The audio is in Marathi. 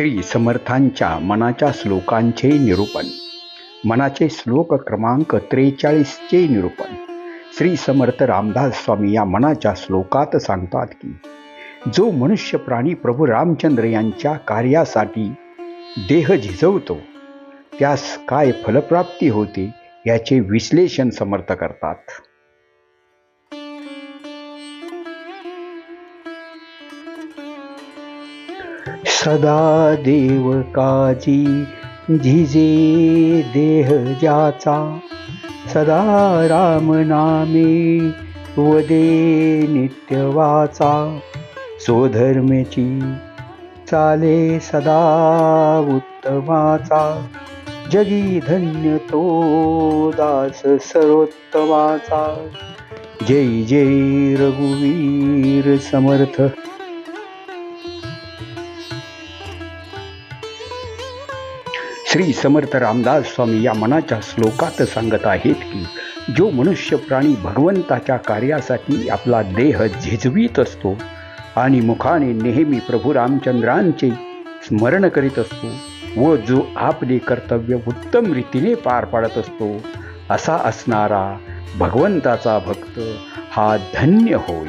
श्री समर्थांच्या मनाच्या श्लोकांचे निरूपण. मनाचे श्लोक क्रमांक त्रेचाळीसचे निरूपण. श्री समर्थ रामदास स्वामी या मनाच्या श्लोकात सांगतात की जो मनुष्य प्राणी प्रभू रामचंद्र यांच्या कार्यासाठी देह झिजवतो त्यास काय फलप्राप्ती होते याचे विश्लेषण समर्थ करतात. सदा देव काजी झिजे देह ज्याचा. सदा राम नामे वदे नित्य वाचा. स्वधर्मेची चाले सदा उत्तमाचा. जगी धन्य तो दास सर्वोत्तमाचा. जय जय रघुवीर समर्थ. श्री समर्थ रामदास स्वामी या मनाच्या श्लोकात सांगत आहेत की जो मनुष्य प्राणी भगवंताच्या कार्यासाठी आपला देह झिजवीत असतो आणि मुखाने नेहमी प्रभू रामचंद्रांचे स्मरण करीत असतो व जो आपले कर्तव्य उत्तम रीतीने पार पाडत असतो असा असणारा भगवंताचा भक्त हा धन्य होय.